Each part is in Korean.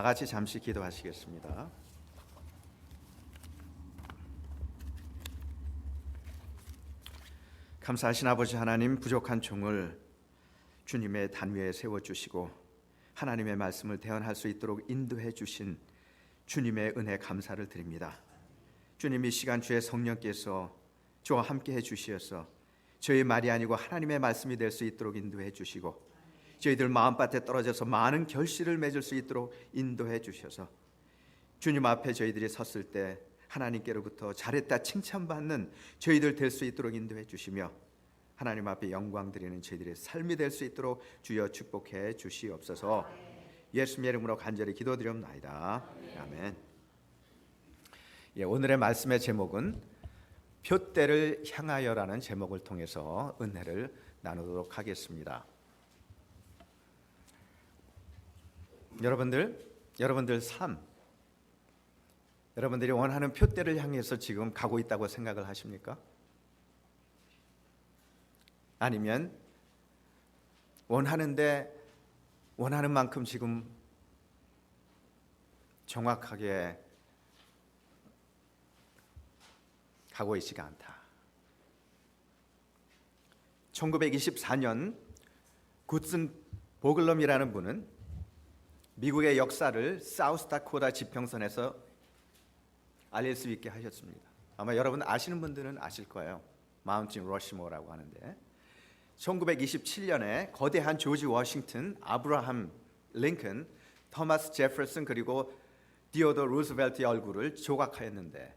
다 같이 잠시 기도하시겠습니다. 감사하신 아버지 하나님 부족한 종을 주님의 단위에 세워 주시고 하나님의 말씀을 대언할 수 있도록 인도해 주신 주님의 은혜 감사를 드립니다. 주님 이 시간 주의 성령께서 저와 함께 해 주시어서 저희 말이 아니고 하나님의 말씀이 될 수 있도록 인도해 주시고 저희들 마음밭에 떨어져서 많은 결실을 맺을 수 있도록 인도해 주셔서 주님 앞에 저희들이 섰을 때 하나님께로부터 잘했다 칭찬받는 저희들 될 수 있도록 인도해 주시며 하나님 앞에 영광 드리는 저희들의 삶이 될 수 있도록 주여 축복해 주시옵소서. 예수님 이름으로 간절히 기도드리옵나이다. 아멘. 예, 오늘의 말씀의 제목은 표대를 향하여라는 제목을 통해서 은혜를 나누도록 하겠습니다. 여러분들, 여러분들 삶, 여러분들이 원하는 표대를 향해서 지금 가고 있다고 생각을 하십니까? 아니면 원하는데 원하는 만큼 지금 정확하게 가고 있지가 않다. 1924년 굿슨 보글럼이라는 분은 미국의 역사를 사우스다코다 지평선에서 알릴 수 있게 하셨습니다. 아마 여러분 아시는 분들은 아실 거예요. 마운틴 러시모라고 하는데 1927년에 거대한 조지 워싱턴, 아브라함 링컨, 토마스 제퍼슨 그리고 디오도 루스벨트의 얼굴을 조각하였는데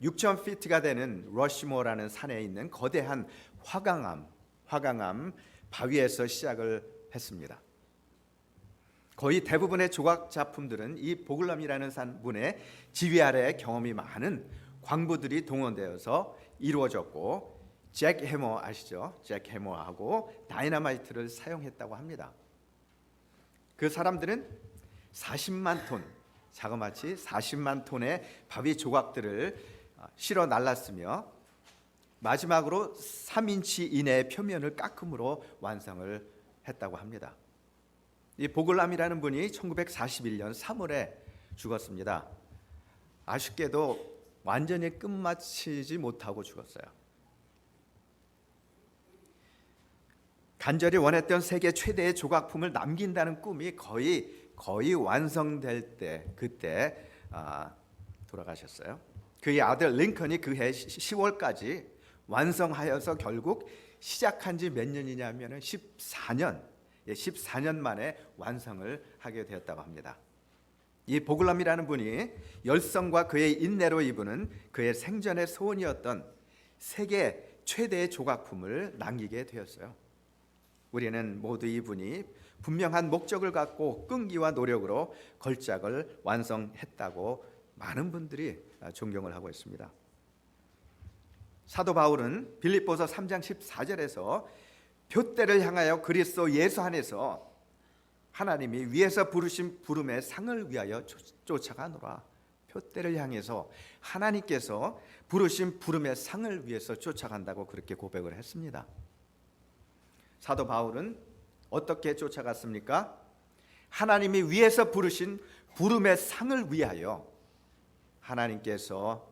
6천 피트가 되는 러시모라는 산에 있는 거대한 화강암, 화강암 바위에서 시작을 했습니다. 거의 대부분의 조각 작품들은 이 보글럼이라는 산문의 지휘 아래 경험이 많은 광부들이 동원되어서 이루어졌고 잭 해머 아시죠? 잭 해머하고 다이너마이트를 사용했다고 합니다. 그 사람들은 40만 톤, 자그마치 40만 톤의 바위 조각들을 실어 날랐으며 마지막으로 3인치 이내의 표면을 깎음으로 완성을 했다고 합니다. 이 보글람이라는 분이 1941년 3월에 죽었습니다. 아쉽게도 완전히 끝마치지 못하고 죽었어요. 간절히 원했던 세계 최대의 조각품을 남긴다는 꿈이 거의 거의 완성될 때 그때 아, 돌아가셨어요. 그의 아들 링컨이 그해 10월까지 완성하여서 결국 시작한 지 몇 년이냐면은 14년, 14년 만에 완성을 하게 되었다고 합니다. 이 보글람이라는 분이 열성과 그의 인내로 이분은 그의 생전의 소원이었던 세계 최대의 조각품을 남기게 되었어요. 우리는 모두 이분이 분명한 목적을 갖고 끈기와 노력으로 걸작을 완성했다고 많은 분들이 존경을 하고 있습니다. 사도 바울은 빌립보서 3장 14절에서 표대를 향하여 그리스도 예수 안에서 하나님이 위에서 부르신 부름의 상을 위하여 쫓아가노라. 표대를 향해서 하나님께서 부르신 부름의 상을 위해서 쫓아간다고 그렇게 고백을 했습니다. 사도 바울은 어떻게 쫓아갔습니까? 하나님이 위에서 부르신 부름의 상을 위하여 하나님께서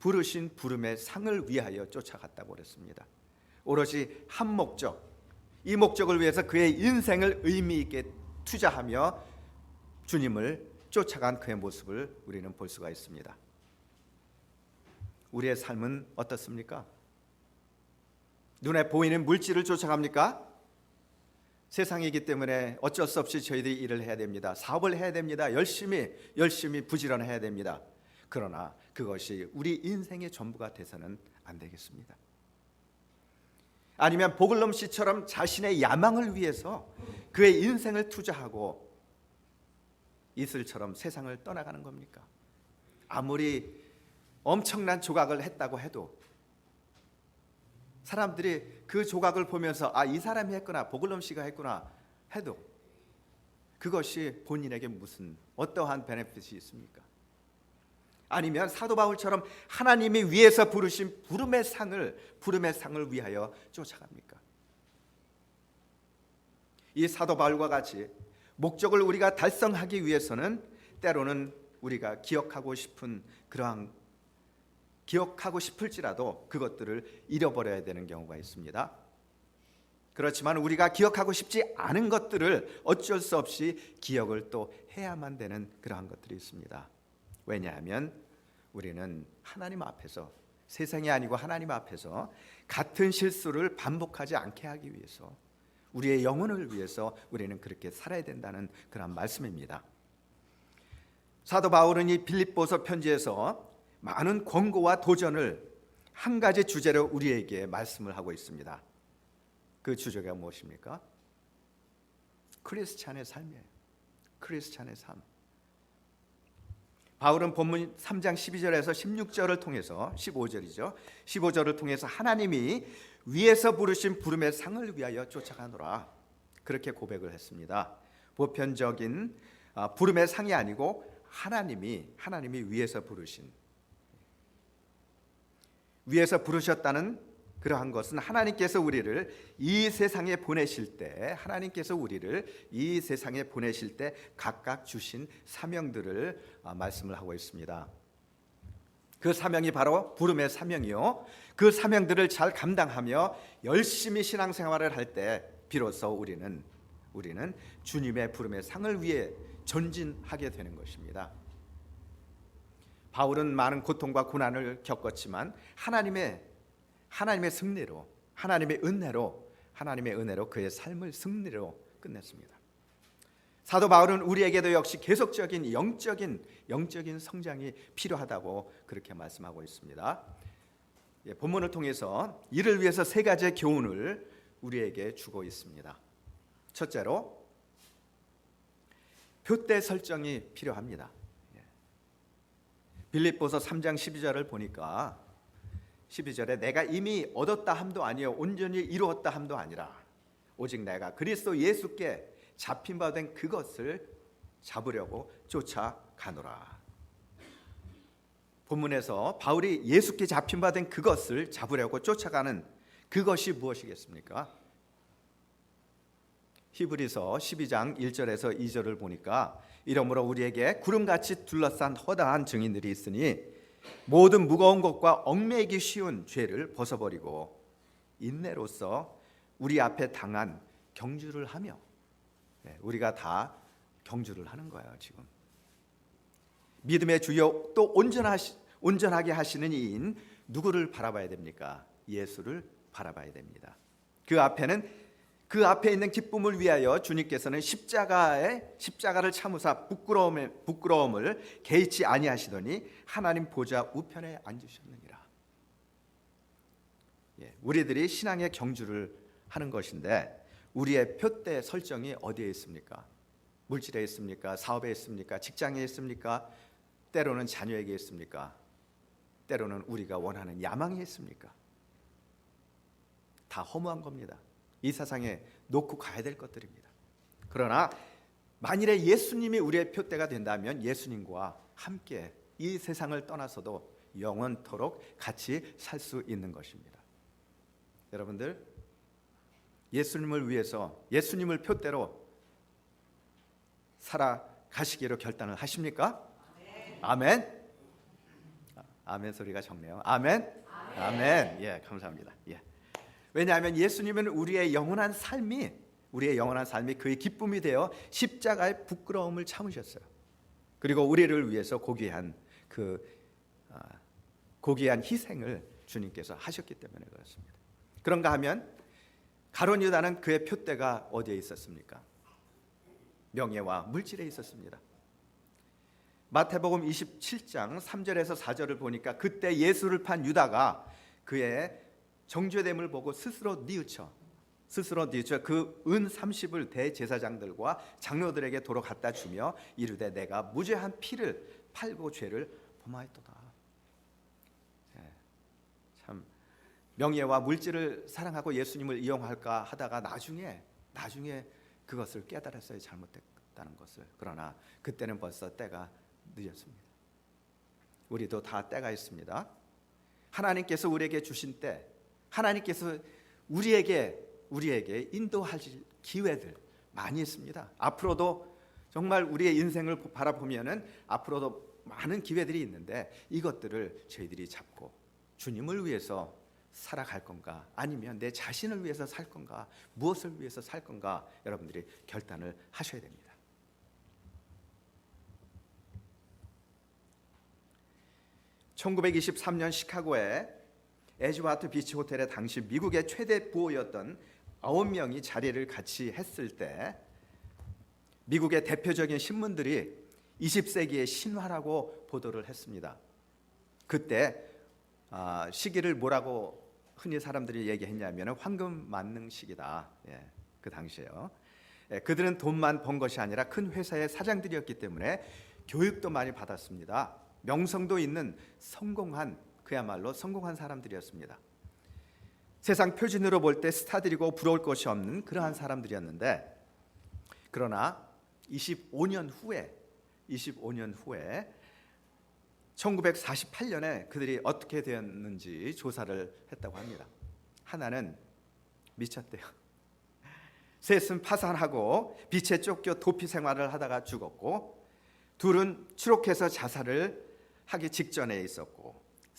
부르신 부름의 상을 위하여 쫓아갔다고 그랬습니다. 오로지 한 목적, 이 목적을 위해서 그의 인생을 의미 있게 투자하며 주님을 쫓아간 그의 모습을 우리는 볼 수가 있습니다. 우리의 삶은 어떻습니까? 눈에 보이는 물질을 쫓아갑니까? 세상이기 때문에 어쩔 수 없이 저희들이 일을 해야 됩니다. 사업을 해야 됩니다. 열심히 열심히 부지런해야 됩니다. 그러나 그것이 우리 인생의 전부가 돼서는 안 되겠습니다. 아니면 보글럼 씨처럼 자신의 야망을 위해서 그의 인생을 투자하고 이슬처럼 세상을 떠나가는 겁니까? 아무리 엄청난 조각을 했다고 해도 사람들이 그 조각을 보면서 아 이 사람이 했구나 보글럼 씨가 했구나 해도 그것이 본인에게 무슨 어떠한 베네핏이 있습니까? 아니면 사도 바울처럼 하나님이 위에서 부르신 부름의 상을 부름의 상을 위하여 쫓아갑니까? 이 사도 바울과 같이 목적을 우리가 달성하기 위해서는 때로는 우리가 기억하고 싶은 그러한 기억하고 싶을지라도 그것들을 잃어버려야 되는 경우가 있습니다. 그렇지만 우리가 기억하고 싶지 않은 것들을 어쩔 수 없이 기억을 또 해야만 되는 그러한 것들이 있습니다. 왜냐하면 우리는 하나님 앞에서 세상이 아니고 하나님 앞에서 같은 실수를 반복하지 않게 하기 위해서 우리의 영혼을 위해서 우리는 그렇게 살아야 된다는 그런 말씀입니다. 사도 바울은 이 빌립보서 편지에서 많은 권고와 도전을 한 가지 주제로 우리에게 말씀을 하고 있습니다. 그 주제가 무엇입니까? 크리스찬의 삶이에요. 크리스찬의 삶. 바울은 본문 3장 12절에서 16절을 통해서 15절이죠. 15절을 통해서 하나님이 위에서 부르신 부름의 상을 위하여 쫓아가노라. 그렇게 고백을 했습니다. 보편적인 아, 부름의 상이 아니고 하나님이 하나님이 위에서 부르신 위에서 부르셨다는 그러한 것은 하나님께서 우리를 이 세상에 보내실 때 하나님께서 우리를 이 세상에 보내실 때 각각 주신 사명들을 아, 말씀을 하고 있습니다. 그 사명이 바로 부름의 사명이요. 그 사명들을 잘 감당하며 열심히 신앙생활을 할 때 비로소 우리는 우리는 주님의 부름의 상을 위해 전진하게 되는 것입니다. 바울은 많은 고통과 고난을 겪었지만 하나님의 하나님의 승리로 하나님의 은혜로 하나님의 은혜로 그의 삶을 승리로 끝냈습니다. 사도 바울은 우리에게도 역시 계속적인 영적인 영적인 성장이 필요하다고 그렇게 말씀하고 있습니다. 예, 본문을 통해서 이를 위해서 세 가지의 교훈을 우리에게 주고 있습니다. 첫째로 표대 설정이 필요합니다. 예. 빌립보서 3장 12절을 보니까 12절에 내가 이미 얻었다 함도 아니요 온전히 이루었다 함도 아니라 오직 내가 그리스도 예수께 잡힌 바 된 그것을 잡으려고 쫓아가노라. 본문에서 바울이 예수께 잡힌 바 된 그것을 잡으려고 쫓아가는 그것이 무엇이겠습니까? 히브리서 12장 1절에서 2절을 보니까 이러므로 우리에게 구름같이 둘러싼 허다한 증인들이 있으니 모든 무거운 것과 얽매이기 쉬운 죄를 벗어버리고 인내로서 우리 앞에 당한 경주를 하며 네, 우리가 다 경주를 하는 거예요 지금 믿음의 주요 또 온전하시, 온전하게 하시는 이인 누구를 바라봐야 됩니까? 예수를 바라봐야 됩니다. 그 앞에는 그 앞에 있는 기쁨을 위하여 주님께서는 십자가의 십자가를 참으사 부끄러움을 부끄러움을 개의치 아니하시더니 하나님 보좌 우편에 앉으셨느니라. 예, 우리들이 신앙의 경주를 하는 것인데 우리의 표대 설정이 어디에 있습니까? 물질에 있습니까? 사업에 있습니까? 직장에 있습니까? 때로는 자녀에게 있습니까? 때로는 우리가 원하는 야망이 있습니까? 다 허무한 겁니다. 이 세상에 놓고 가야 될 것들입니다. 그러나 만일에 예수님이 우리의 표대가 된다면 예수님과 함께 이 세상을 떠나서도 영원토록 같이 살 수 있는 것입니다. 여러분들 예수님을 위해서 예수님을 표대로 살아가시기로 결단을 하십니까? 아멘. 아멘 소리가 적네요. 아멘. 아멘. 예, 감사합니다. 예. 왜냐하면 예수님은 우리의 영원한 삶이 우리의 영원한 삶이 그의 기쁨이 되어 십자가의 부끄러움을 참으셨어요. 그리고 우리를 위해서 고귀한 그 아, 고귀한 희생을 주님께서 하셨기 때문에 그렇습니다. 그런가 하면 가론 유다는 그의 표대가 어디에 있었습니까? 명예와 물질에 있었습니다. 마태복음 27장 3절에서 4절을 보니까 그때 예수를 판 유다가 그의 정죄됨을 보고 스스로 뉘우쳐 스스로 뉘우쳐 그 은 30을 대제사장들과 장로들에게 도로 갖다 주며 이르되 내가 무죄한 피를 팔고 죄를 범하였도다. 예, 참 명예와 물질을 사랑하고 예수님을 이용할까 하다가 나중에 나중에 그것을 깨달았어요 잘못됐다는 것을 그러나 그때는 벌써 때가 늦었습니다. 우리도 다 때가 있습니다. 하나님께서 우리에게 주신 때, 하나님께서 우리에게 우리에게 인도하실 기회들 많이 있습니다. 앞으로도 정말 우리의 인생을 바라보면은 앞으로도 많은 기회들이 있는데 이것들을 저희들이 잡고 주님을 위해서 살아갈 건가 아니면 내 자신을 위해서 살 건가 무엇을 위해서 살 건가 여러분들이 결단을 하셔야 됩니다. (1923년) 시카고에 에즈와트 비치 호텔에 당시 미국의 최대 부호였던 아홉 명이 자리를 같이 했을 때 미국의 대표적인 신문들이 20세기의 신화라고 보도를 했습니다. 그때 아, 시기를 뭐라고 흔히 사람들이 얘기했냐면 황금 만능 시기다. 예, 그 당시에요. 예, 그들은 돈만 번 것이 아니라 큰 회사의 사장들이었기 때문에 교육도 많이 받았습니다. 명성도 있는 성공한 그야말로 성공한 사람들이었습니다. 세상 표준으로 볼 때 스타들이고 부러울 것이 없는 그러한 사람들이었는데 그러나 25년 후에 25년 후에 1948년에 그들이 어떻게 되었는지 조사를 했다고 합니다. 하나는 미쳤대요. 셋은 파산하고 빛에 쫓겨 도피 생활을 하다가 죽었고 둘은 추록해서 자살을 하기 직전에 있었고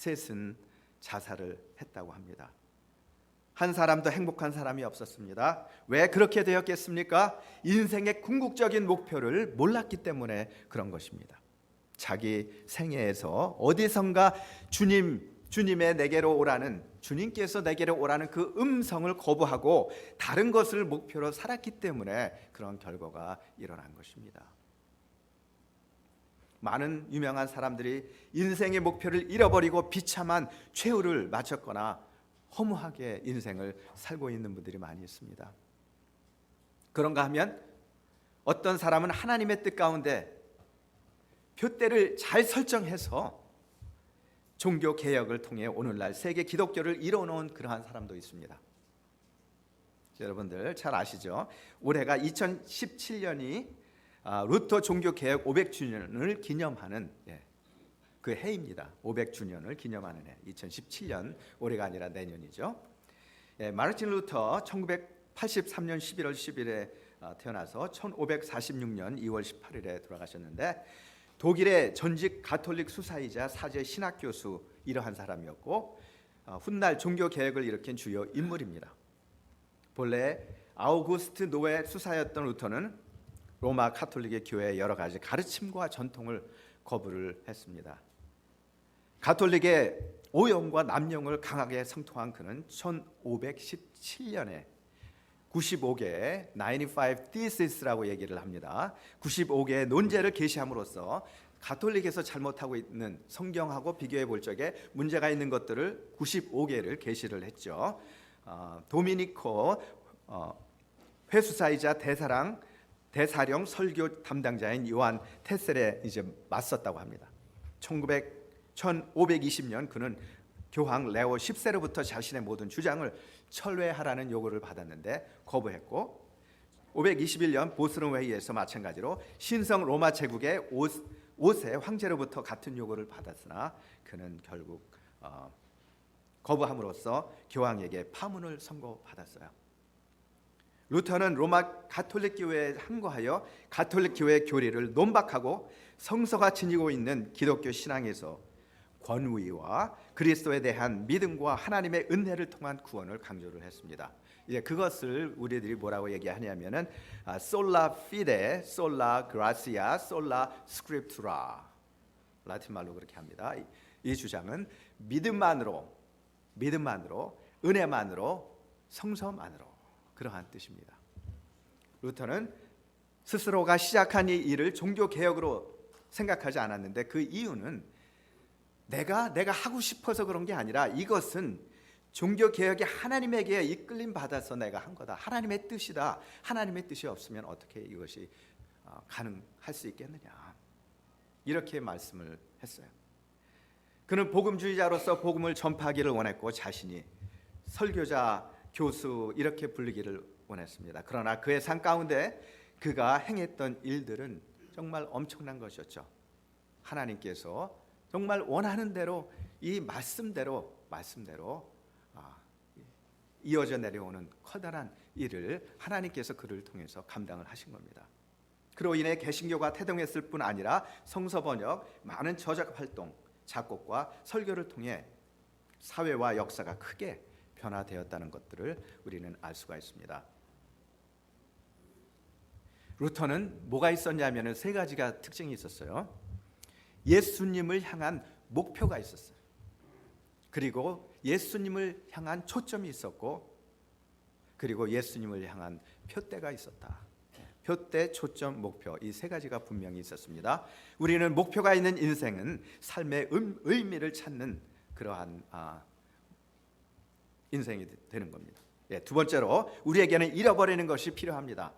셋은 자살을 했다고 합니다. 한 사람도 행복한 사람이 없었습니다. 왜 그렇게 되었겠습니까? 인생의 궁극적인 목표를 몰랐기 때문에 그런 것입니다. 자기 생애에서 어디선가 주님 주님의 내게로 오라는 주님께서 내게로 오라는 그 음성을 거부하고 다른 것을 목표로 살았기 때문에 그런 결과가 일어난 것입니다. 많은 유명한 사람들이 인생의 목표를 잃어버리고 비참한 최후를 마쳤거나 허무하게 인생을 살고 있는 분들이 많이 있습니다. 그런가 하면 어떤 사람은 하나님의 뜻 가운데 표대를 잘 설정해서 종교 개혁을 통해 오늘날 세계 기독교를 이뤄놓은 그러한 사람도 있습니다. 여러분들 잘 아시죠? 올해가 2017년이 아, 루터 종교 개혁 500주년을 기념하는 예, 그 해입니다. 500주년을 기념하는 해. 2017년 올해가 아니라 내년이죠. 예, 마르틴 루터 1983년 11월 10일에 어, 태어나서 1546년 2월 18일에 돌아가셨는데 독일의 전직 가톨릭 수사이자 사제 신학 교수 이러한 사람이었고 어, 훗날 종교 개혁을 일으킨 주요 인물입니다. 본래 아우구스트 노예 수사였던 루터는 로마 카톨릭의 교회의 여러 가지 가르침과 전통을 거부를 했습니다. 가톨릭의 오용과 남용을 강하게 성통한 그는 1517년에 95개의 95 Thesis라고 얘기를 합니다. 95개의 논제를 게시함으로써 가톨릭에서 잘못하고 있는 성경하고 비교해 볼 적에 문제가 있는 것들을 95개를 게시를 했죠. 어, 도미니코 어, 회수사이자 대사랑 대사령 설교 담당자인 요한 테셀에 이제 맞섰다고 합니다. 1900 1520년 그는 교황 레오 10세로부터 자신의 모든 주장을 철회하라는 요구를 받았는데 거부했고 521년 보스론 회의에서 마찬가지로 신성 로마 제국의 5세 황제로부터 같은 요구를 받았으나 그는 결국 어, 거부함으로써 교황에게 파문을 선고받았어요. 루터는 로마 가톨릭 교회에 항거하여 가톨릭 교회 교리를 논박하고 성서가 지니고 있는 기독교 신앙에서 권위와 그리스도에 대한 믿음과 하나님의 은혜를 통한 구원을 강조를 했습니다. 이제 그것을 우리들이 뭐라고 얘기하냐면은 솔라 피데, 솔라 그라시아, 솔라 스크립투라 라틴 말로 그렇게 합니다. 이, 이 주장은 믿음만으로, 믿음만으로, 은혜만으로, 성서만으로 그러한 뜻입니다. 루터는 스스로가 시작한 이 일을 종교 개혁으로 생각하지 않았는데 그 이유는 내가 내가 하고 싶어서 그런 게 아니라 이것은 종교 개혁이 하나님에게 이끌림 받아서 내가 한 거다. 하나님의 뜻이다. 하나님의 뜻이 없으면 어떻게 이것이 어, 가능할 수 있겠느냐. 이렇게 말씀을 했어요. 그는 복음주의자로서 복음을 전파하기를 원했고 자신이 설교자, 교수 이렇게 불리기를 원했습니다. 그러나 그의 삶 가운데 그가 행했던 일들은 정말 엄청난 것이었죠. 하나님께서 정말 원하는 대로 이 말씀대로 말씀대로 아, 이어져 내려오는 커다란 일을 하나님께서 그를 통해서 감당을 하신 겁니다. 그로 인해 개신교가 태동했을 뿐 아니라 성서 번역, 많은 저작 활동, 작곡과 설교를 통해 사회와 역사가 크게 변화되었다는 것들을 우리는 알 수가 있습니다. 루터는 뭐가 있었냐면은 세 가지가 특징이 있었어요. 예수님을 향한 목표가 있었어요. 그리고 예수님을 향한 초점이 있었고 그리고 예수님을 향한 표대가 있었다. 표대, 초점, 목표 이 세 가지가 분명히 있었습니다. 우리는 목표가 있는 인생은 삶의 음, 의미를 찾는 그러한 아, 인생이 되는 겁니다. 예, 두 번째로 우리에게는 잃어버리는 것이 필요합니다.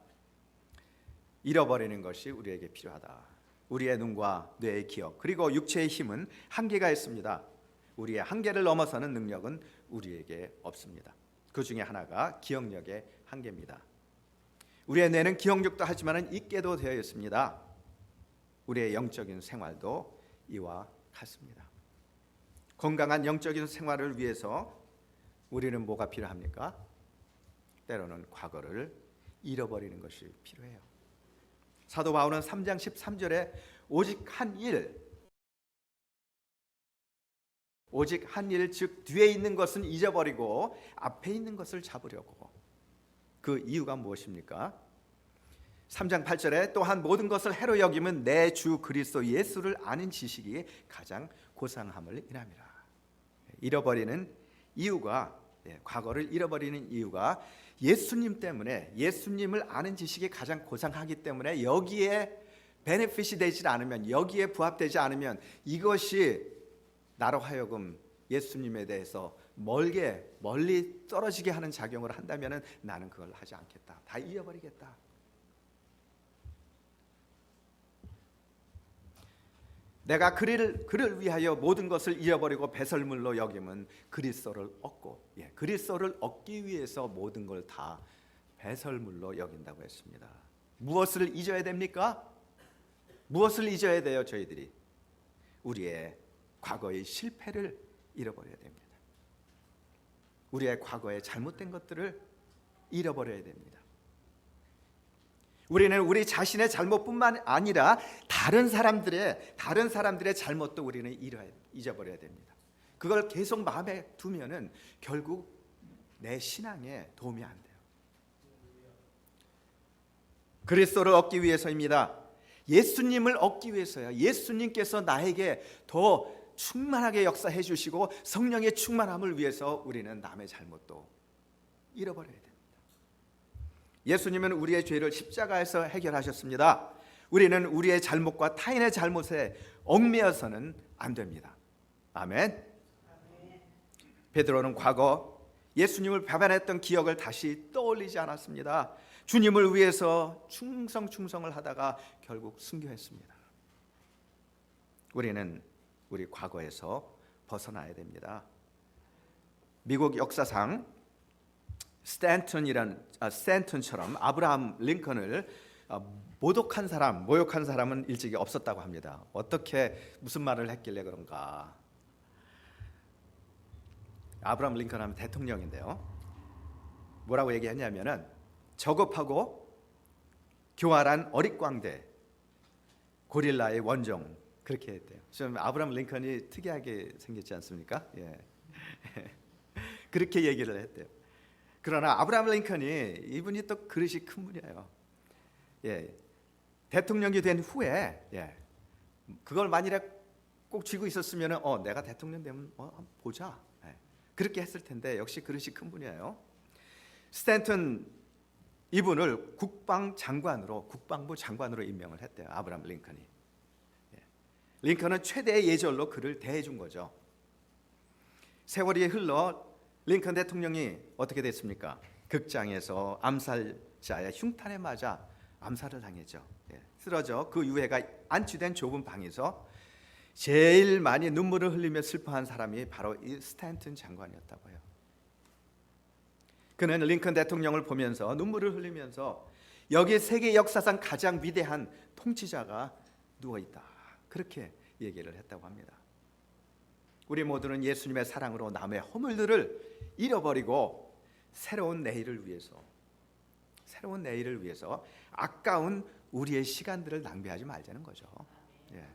잃어버리는 것이 우리에게 필요하다. 우리의 눈과 뇌의 기억 그리고 육체의 힘은 한계가 있습니다. 우리의 한계를 넘어서는 능력은 우리에게 없습니다. 그 중에 하나가 기억력의 한계입니다. 우리의 뇌는 기억력도 하지만 잊게도 되어 있습니다. 우리의 영적인 생활도 이와 같습니다. 건강한 영적인 생활을 위해서 우리는 뭐가 필요합니까? 때로는 과거를 잃어버리는 것이 필요해요. 사도 바울은 3장 13절에 오직 한 일, 오직 한 일, 즉 뒤에 있는 것은 잊어버리고 앞에 있는 것을 잡으려고. 그 이유가 무엇입니까? 3장 8절에 또한 모든 것을 해로 여김은 내 주 그리스도 예수를 아는 지식이 가장 고상함을 인함이라. 잃어버리는 이유가 예, 과거를 잃어버리는 이유가 예수님 때문에 예수님을 아는 지식이 가장 고상하기 때문에 여기에 베네핏이 되지 않으면 여기에 부합되지 않으면 이것이 나로 하여금 예수님에 대해서 멀게 멀리 떨어지게 하는 작용을 한다면은 나는 그걸 하지 않겠다. 다 잃어버리겠다. 내가 그를 그를 위하여 모든 것을 잃어버리고 배설물로 여김은 그리스도를 얻고 예, 그리스도를 얻기 위해서 모든 걸 다 배설물로 여긴다고 했습니다. 무엇을 잊어야 됩니까? 무엇을 잊어야 돼요, 저희들이? 우리의 과거의 실패를 잃어버려야 됩니다. 우리의 과거의 잘못된 것들을 잃어버려야 됩니다. 우리는 우리 자신의 잘못뿐만 아니라 다른 사람들의 다른 사람들의 잘못도 우리는 잊어버려야 됩니다. 그걸 계속 마음에 두면은 결국 내 신앙에 도움이 안 돼요. 그리스도를 얻기 위해서입니다. 예수님을 얻기 위해서야. 예수님께서 나에게 더 충만하게 역사해 주시고 성령의 충만함을 위해서 우리는 남의 잘못도 잃어버려야 됩니다. 예수님은 우리의 죄를 십자가에서 해결하셨습니다. 우리는 우리의 잘못과 타인의 잘못에 얽매여서는 안 됩니다. 아멘. 베드로는 과거 예수님을 배반했던 기억을 다시 떠올리지 않았습니다. 주님을 위해서 충성 충성을 하다가 결국 순교했습니다. 우리는 우리 과거에서 벗어나야 됩니다. 미국 역사상 스탠턴이란 아, 스탠턴처럼 아브라함 링컨을 아, 모독한 사람, 모욕한 사람은 일찍이 없었다고 합니다. 어떻게 무슨 말을 했길래 그런가? 아브라함 링컨 하면 대통령인데요. 뭐라고 얘기했냐면은 저급하고 교활한 어릿광대 고릴라의 원정 그렇게 했대요. 좀 아브라함 링컨이 특이하게 생겼지 않습니까? 예. 그렇게 얘기를 했대요. 그러나 아브라함 링컨이 이분이 또 그릇이 큰 분이에요. 예. 대통령이 된 후에 예. 그걸 만일에 꼭 쥐고 있었으면 어 내가 대통령 되면 어 보자. 예. 그렇게 했을 텐데 역시 그릇이 큰 분이에요. 스탠턴 이분을 국방장관으로 국방부 장관으로 임명을 했대요. 아브라함 링컨이. 예. 링컨은 최대의 예절로 그를 대해 준 거죠. 세월이 흘러 링컨 대통령이 어떻게 됐습니까? 극장에서 암살자의 흉탄에 맞아 암살을 당했죠. 예, 쓰러져 그 유해가 안치된 좁은 방에서 제일 많이 눈물을 흘리며 슬퍼한 사람이 바로 이 스탠튼 장관이었다고 해요. 그는 링컨 대통령을 보면서 눈물을 흘리면서 여기 세계 역사상 가장 위대한 통치자가 누워 있다. 그렇게 얘기를 했다고 합니다. 우리 모두는 예수님의 사랑으로 남의 허물들을 잃어버리고 새로운 내일을 위해서 새로운 내일을 위해서 아까운 우리의 시간들을 낭비하지 말자는 거죠. 예.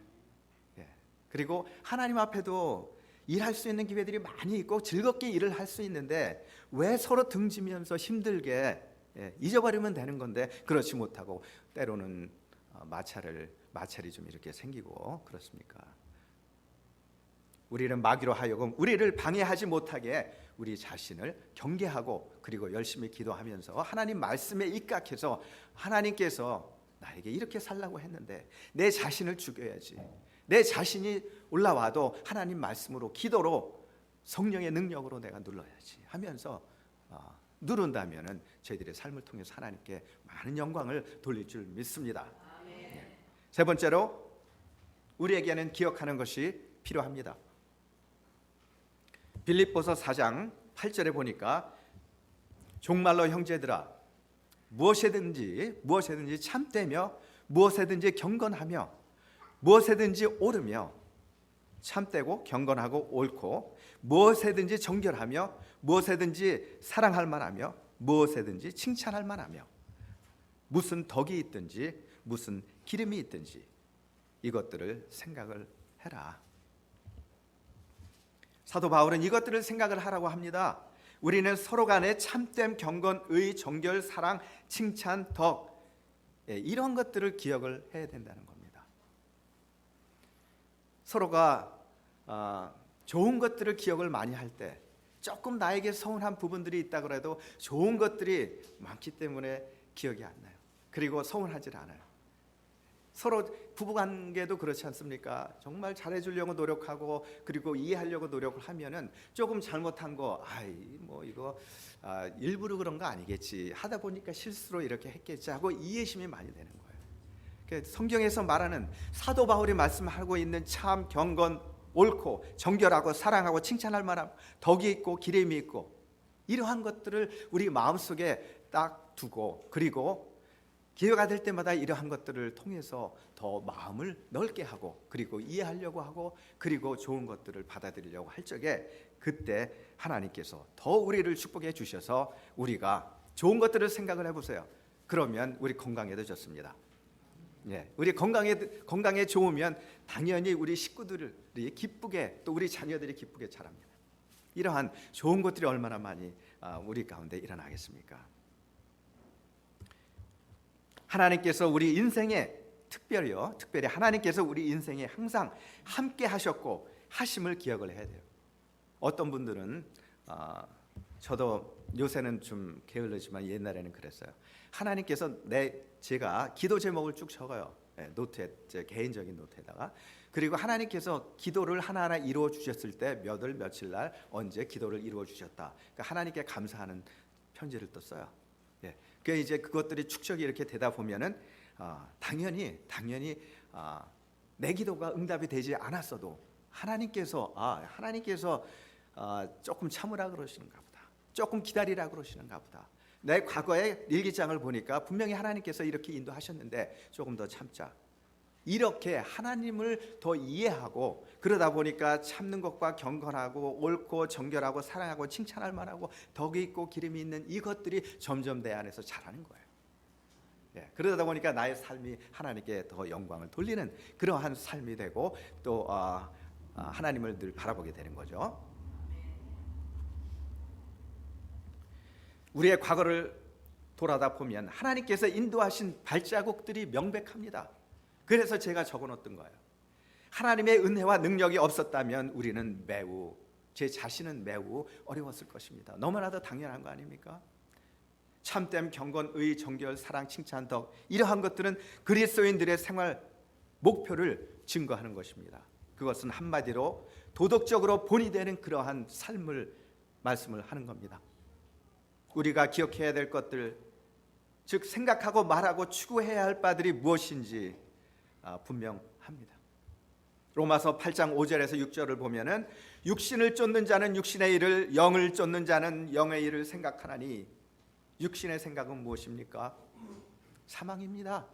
예. 그리고 하나님 앞에도 일할 수 있는 기회들이 많이 있고 즐겁게 일을 할 수 있는데 왜 서로 등지면서 힘들게 예, 잊어버리면 되는 건데 그렇지 못하고 때로는 어, 마찰을 마찰이 좀 이렇게 생기고 그렇습니까? 우리는 마귀로 하여금 우리를 방해하지 못하게 우리 자신을 경계하고 그리고 열심히 기도하면서 하나님 말씀에 입각해서 하나님께서 나에게 이렇게 살라고 했는데 내 자신을 죽여야지. 내 자신이 올라와도 하나님 말씀으로 기도로 성령의 능력으로 내가 눌러야지 하면서 어, 누른다면은 저희들의 삶을 통해서 하나님께 많은 영광을 돌릴 줄 믿습니다. 네. 세 번째로 우리에게는 기억하는 것이 필요합니다. 빌립보서 4장 8절에 보니까 종말로 형제들아 무엇이든지 무엇이든지 참되며 무엇이든지 경건하며 무엇이든지 옳으며 참되고 경건하고 옳고 무엇이든지 정결하며 무엇이든지 사랑할 만하며 무엇이든지 칭찬할 만하며 무슨 덕이 있든지 무슨 기름이 있든지 이것들을 생각을 해라. 사도 바울은 이것들을 생각을 하라고 합니다. 우리는 서로 간에 참됨, 경건, 의, 정결, 사랑, 칭찬, 덕 예, 이런 것들을 기억을 해야 된다는 겁니다. 서로가 아, 좋은 것들을 기억을 많이 할 때 조금 나에게 서운한 부분들이 있다 그래도 좋은 것들이 많기 때문에 기억이 안 나요. 그리고 서운하지 않아요. 서로 부부관계도 그렇지 않습니까? 정말 잘해주려고 노력하고 그리고 이해하려고 노력을 하면은 조금 잘못한 거, 아이 뭐 이거 아, 일부러 그런 거 아니겠지 하다 보니까 실수로 이렇게 했겠지 하고 이해심이 많이 되는 거예요. 그 성경에서 말하는 사도 바울이 말씀하고 있는 참 경건, 옳고 정결하고 사랑하고 칭찬할 만한 덕이 있고 기름이 있고 이러한 것들을 우리 마음 속에 딱 두고 그리고 기회가 될 때마다 이러한 것들을 통해서 더 마음을 넓게 하고 그리고 이해하려고 하고 그리고 좋은 것들을 받아들이려고 할 적에 그때 하나님께서 더 우리를 축복해 주셔서 우리가 좋은 것들을 생각을 해보세요. 그러면 우리 건강에도 좋습니다. 예, 우리 건강에 건강에 좋으면 당연히 우리 식구들이 기쁘게 또 우리 자녀들이 기쁘게 자랍니다. 이러한 좋은 것들이 얼마나 많이 아, 우리 가운데 일어나겠습니까? 하나님께서 우리 인생에 특별히요, 특별히 하나님께서 우리 인생에 항상 함께 하셨고 하심을 기억을 해야 돼요. 어떤 분들은 아, 저도 요새는 좀 게을르지만 옛날에는 그랬어요. 하나님께서 내 제가 기도 제목을 쭉 적어요. 예, 노트에 제 개인적인 노트에다가 그리고 하나님께서 기도를 하나하나 이루어 주셨을 때 몇월 며칠 날 언제 기도를 이루어 주셨다. 그러니까 하나님께 감사하는 편지를 또 써요. 예. 그 이제 그것들이 축적이 이렇게 되다 보면은 어, 당연히 당연히 어, 내 기도가 응답이 되지 않았어도 하나님께서 아 하나님께서 어, 조금 참으라 그러시는가 보다. 조금 기다리라 그러시는가 보다. 내 과거의 일기장을 보니까 분명히 하나님께서 이렇게 인도하셨는데 조금 더 참자. 이렇게 하나님을 더 이해하고 그러다 보니까 참는 것과 경건하고 옳고 정결하고 사랑하고 칭찬할 만하고 덕이 있고 기름이 있는 이것들이 점점 내 안에서 자라는 거예요. 예, 그러다 보니까 나의 삶이 하나님께 더 영광을 돌리는 그러한 삶이 되고 또 어, 어, 하나님을 늘 바라보게 되는 거죠. 우리의 과거를 돌아다 보면 하나님께서 인도하신 발자국들이 명백합니다. 그래서 제가 적어놓던 거예요. 하나님의 은혜와 능력이 없었다면 우리는 매우 제 자신은 매우 어려웠을 것입니다. 너무나도 당연한 거 아닙니까? 참됨, 경건, 의, 정결, 사랑, 칭찬, 덕 이러한 것들은 그리스도인들의 생활 목표를 증거하는 것입니다. 그것은 한마디로 도덕적으로 본이 되는 그러한 삶을 말씀을 하는 겁니다. 우리가 기억해야 될 것들, 즉 생각하고 말하고 추구해야 할 바들이 무엇인지 아, 분명합니다. 로마서 8장 5절에서 6절을 보면은 육신을 쫓는 자는 육신의 일을 영을 쫓는 자는 영의 일을 생각하나니 육신의 생각은 무엇입니까? 사망입니다.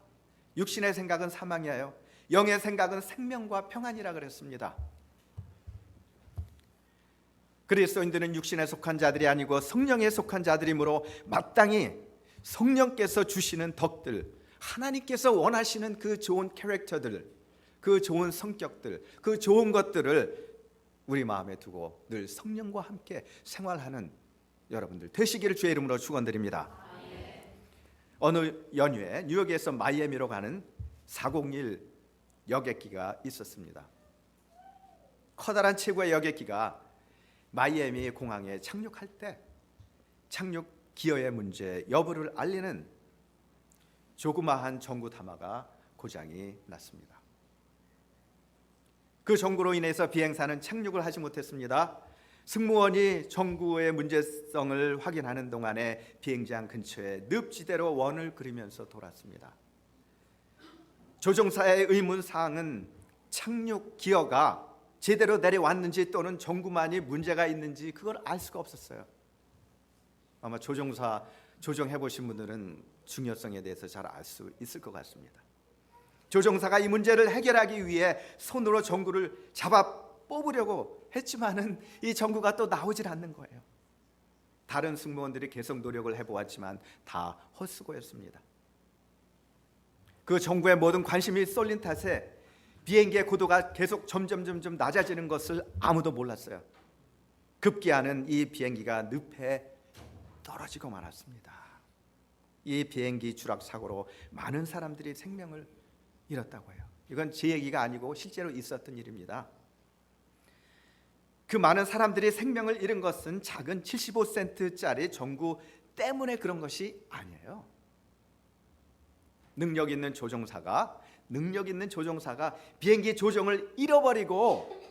육신의 생각은 사망이에요. 영의 생각은 생명과 평안이라 그랬습니다. 그리스도인들은 육신에 속한 자들이 아니고 성령에 속한 자들이므로 마땅히 성령께서 주시는 덕들, 하나님께서 원하시는 그 좋은 캐릭터들, 그 좋은 성격들, 그 좋은 것들을 우리 마음에 두고 늘 성령과 함께 생활하는 여러분들 되시기를 주의 이름으로 축원드립니다. 어느 연휴에 뉴욕에서 마이애미로 가는 401 여객기가 있었습니다. 커다란 최고의 여객기가 마이애미 공항에 착륙할 때 착륙 기어의 문제 여부를 알리는 조그마한 전구 담화가 고장이 났습니다. 그 전구로 인해서 비행사는 착륙을 하지 못했습니다. 승무원이 전구의 문제성을 확인하는 동안에 비행장 근처에 늪지대로 원을 그리면서 돌았습니다. 조종사의 의문 사항은 착륙 기어가 제대로 내려왔는지 또는 전구만이 문제가 있는지 그걸 알 수가 없었어요. 아마 조종사 조종해 보신 분들은 중요성에 대해서 잘 알 수 있을 것 같습니다. 조종사가 이 문제를 해결하기 위해 손으로 전구를 잡아 뽑으려고 했지만은 이 전구가 또 나오질 않는 거예요. 다른 승무원들이 계속 노력을 해보았지만 다 헛수고였습니다. 그 전구에 모든 관심이 쏠린 탓에 비행기의 고도가 계속 점점 점점 낮아지는 것을 아무도 몰랐어요. 급기야는 이 비행기가 늪에 떨어지고 말았습니다. 이 비행기 추락 사고로 많은 사람들이 생명을 잃었다고 해요. 이건 제 얘기가 아니고 실제로 있었던 일입니다. 그 많은 사람들이 생명을 잃은 것은 작은 75센트짜리 전구 때문에 그런 것이 아니에요. 능력 있는 조종사가 능력 있는 조종사가 비행기 조종을 잃어버리고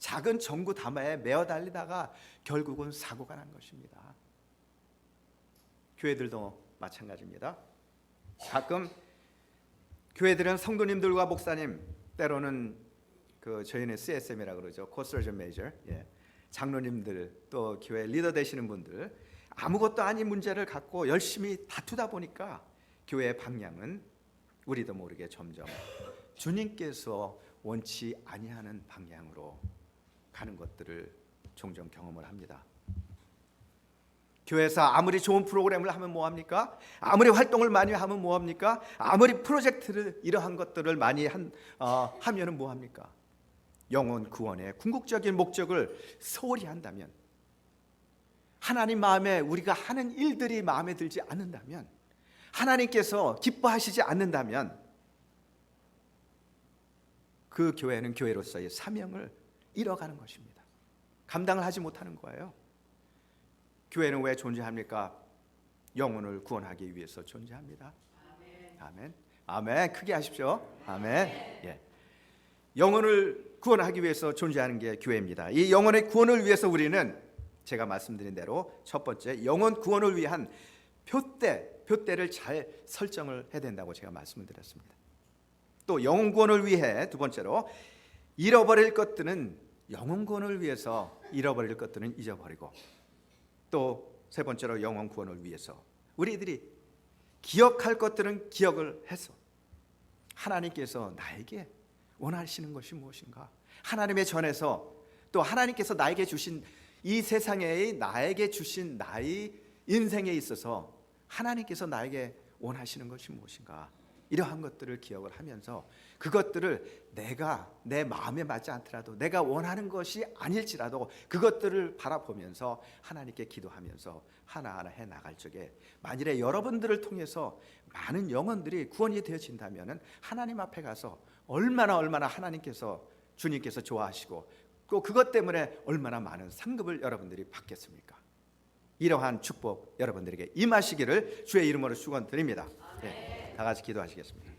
작은 전구 담화에 매어 달리다가 결국은 사고가 난 것입니다. 교회들도 마찬가지입니다. 가끔 교회들은 성도님들과 목사님 때로는 그 저희는 CSM이라 그러죠. 코스터전 메이저. 예. 장로님들 또 교회 리더 되시는 분들 아무것도 아닌 문제를 갖고 열심히 다투다 보니까 교회의 방향은 우리도 모르게 점점 주님께서 원치 아니하는 방향으로 가는 것들을 종종 경험을 합니다. 교회에서 아무리 좋은 프로그램을 하면 뭐 합니까? 아무리 활동을 많이 하면 뭐 합니까? 아무리 프로젝트를 이러한 것들을 많이 한 어, 하면은 뭐 합니까? 영혼 구원의 궁극적인 목적을 소홀히 한다면 하나님 마음에 우리가 하는 일들이 마음에 들지 않는다면 하나님께서 기뻐하시지 않는다면 그 교회는 교회로서의 사명을 잃어가는 것입니다. 감당을 하지 못하는 거예요. 교회는 왜 존재합니까? 영혼을 구원하기 위해서 존재합니다. 아멘. 아멘. 크게 하십시오. 아멘. 예. 영혼을 구원하기 위해서 존재하는 게 교회입니다. 이 영혼의 구원을 위해서 우리는 제가 말씀드린 대로 첫 번째 영혼 구원을 위한 표대 표대를 잘 설정을 해야 된다고 제가 말씀을 드렸습니다. 또 영혼 구원을 위해 두 번째로 잃어버릴 것들은 영혼 구원을 위해서 잃어버릴 것들은 잊어버리고 또 세 번째로 영혼 구원을 위해서 우리들이 기억할 것들은 기억을 해서 하나님께서 나에게 원하시는 것이 무엇인가? 하나님의 전에서 또 하나님께서 나에게 주신 이 세상에 나에게 주신 나의 인생에 있어서 하나님께서 나에게 원하시는 것이 무엇인가? 이러한 것들을 기억을 하면서 그것들을 내가 내 마음에 맞지 않더라도 내가 원하는 것이 아닐지라도 그것들을 바라보면서 하나님께 기도하면서 하나하나 해 나갈 적에 만일에 여러분들을 통해서 많은 영혼들이 구원이 되어진다면 하나님 앞에 가서 얼마나 얼마나 하나님께서 주님께서 좋아하시고 또 그것 때문에 얼마나 많은 상급을 여러분들이 받겠습니까? 이러한 축복 여러분들에게 임하시기를 주의 이름으로 축원드립니다. 네, 다 같이 기도하시겠습니다.